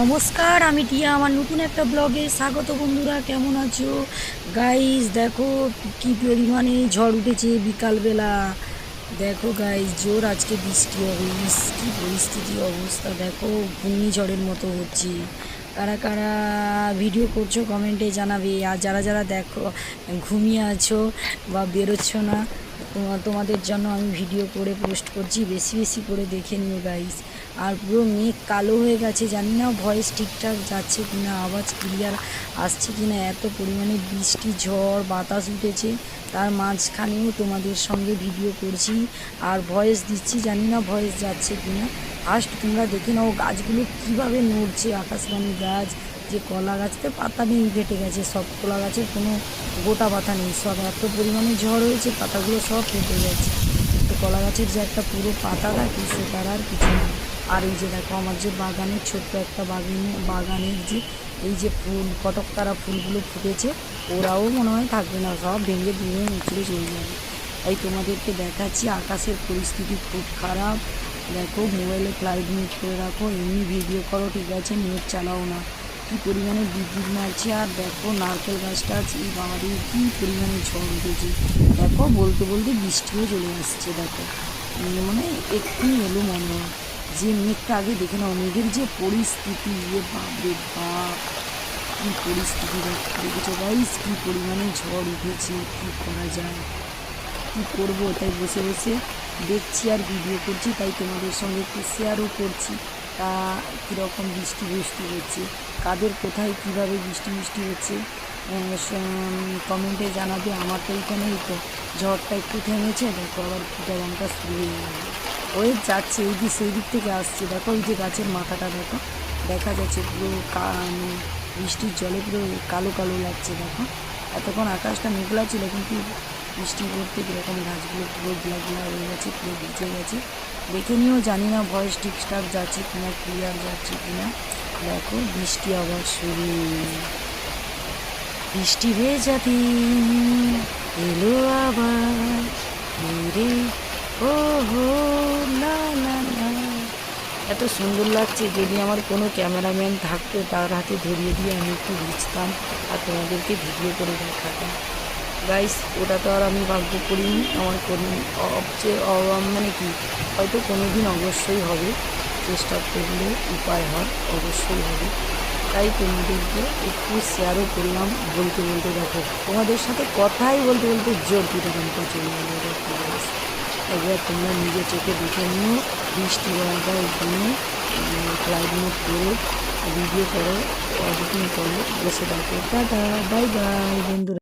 নমস্কার, আমি টিয়া। আমার নতুন একটা ব্লগে স্বাগত বন্ধুরা, কেমন আছো? গাইস দেখো কি পরিমাণে ঝড় উঠেছে বিকালবেলা। দেখো গাইস জোর আজকে বৃষ্টি হবে কি পরিস্থিতি অবস্থা, দেখো ঘূর্ণিঝড়ের মতো হচ্ছে। কারা কারা ভিডিও করছ কমেন্টে জানাবে। আর যারা যারা দেখো, ঘুমিয়ে আছো বা বেরোচ্ছ না তোমাদের জন্য আমি ভিডিও করে পোস্ট করছি। বেশি বেশি করে দেখে নিও গাইস আর পুরো মেঘ কালো হয়ে গেছে, জানি না ভয়েস ঠিকঠাক যাচ্ছে কি না আওয়াজ ক্লিয়ার আসছে কি না এত পরিমাণে বৃষ্টি, ঝড়, বাতাস উঠেছে। তার মাঝখানেও তোমাদের সঙ্গে ভিডিও করছি। আর ভয়েস দিচ্ছি, জানি না ভয়েস যাচ্ছে কি না ফার্স্ট তোমরা দেখে নাও গাছগুলো কীভাবে নড়ছে আকাশবাণী গাছ, যে কলা গাছতে পাতা নেই কেটে গেছে, সব কলা গাছের কোনো গোটা পাতা নেই, সব এত পরিমাণে ঝড় হয়েছে, পাতাগুলো সব কেটে গেছে। তো কলা গাছের যে একটা পুরো পাতা থাকে, সেটার আর কিছু না আর এই যে দেখো আমার যে বাগানের ছোট্ট একটা বাগানে, বাগানের যে এই যে ফুল কটক তারা ফুলগুলো ফুটেছে, ওরাও মনে হয় থাকবে না, সব ভেঙে ভেঙে মুচড়ে চলে যাবে। তাই তোমাদেরকে দেখাচ্ছি আকাশের পরিস্থিতি খুব খারাপ। দেখো মোবাইলে ফ্লাইট মিউট করে রাখো, এমনি ভিডিও করো, ঠিক আছে, নেট চালাও না। কী পরিমাণে বিদ্যুৎ মারছে, আর দেখো নারকেল গাছটা আছে, এই বাড়ি কী পরিমাণে ঝড় উঠেছে। দেখো বলতে বলতে বৃষ্টিও চলে আসছে, দেখো। মানে একটু এলো মনে হয়। যে মেঘটা আগে দেখে নাও মেঘের যে পরিস্থিতি ইয়ে বাপরে বাপ। কী পরিস্থিতি দেখ- দেখেছ গাইস কী পরিমাণে ঝড় উঠেছে, কী করা যায়? কী করব? তাই বসে বসে দেখছি আর ভিডিও করছি, তাই তোমাদের সঙ্গে একটু শেয়ারও করছি। তা কীরকম বৃষ্টি বৃষ্টি হচ্ছে? কাদের কোথায় কীভাবে বৃষ্টি বৃষ্টি হচ্ছে? কমেন্টে জানাবে, আমার তো এইখানেই তো। ঝড়টা একটু থেমেছে, দেখো আবার গানটা শুরু হয়ে যাবে ওই যাচ্ছে, এই দিক সেই দিক থেকে আসছে। দেখো ওই যে গাছের মাথাটা, দেখো। দেখা যাচ্ছে পুরো কা- বৃষ্টির জলে পুরো কালো কালো লাগছে, দেখো। এতক্ষণ আকাশটা মেঘলা ছিল, কিন্তু বৃষ্টি পড়তে কীরকম গাছগুলো পুরো ব্ল্যাকলা হয়ে গেছে, পুরো ভিজে গেছে। দেখে নিয়েও জানি না ভয়েস ঠিকঠাক যাচ্ছে কিনা ক্লিয়ার যাচ্ছে কিনা। দেখো, বৃষ্টি আবার শুরু। বৃষ্টি ভেজা দিন এলো আবার। রে ও হো এত সুন্দর লাগছে যদি আমার কোনো ক্যামেরাম্যান থাকতো, তার হাতে ধরিয়ে দিয়ে আমি একটু ভিজতাম আর তোমাদেরকে ভিডিও করে দেখাতাম। গাইস ওটা তো আর আমি ভাগ্য করিনি, আমার করি অবচেয়ে মানে কি, হয়তো কোনো দিন অবশ্যই হবে। চেষ্টা করলে উপায় হয়, অবশ্যই হবে। তাই তোমাদেরকে একটু শেয়ারও করলাম, বলতে বলতে দেখো, তোমাদের সাথে কথাই বলতে বলতে জোর পিঠে গানটা চলে যাবে একবার তোমরা নিজে চোখে দেখে নিও। বৃষ্টি গরমটার দিনে ফ্লাইট মোড করে ভিডিও করো এডিটিং করো। বসে থাকো। টাটা বাই বাই বন্ধুরা।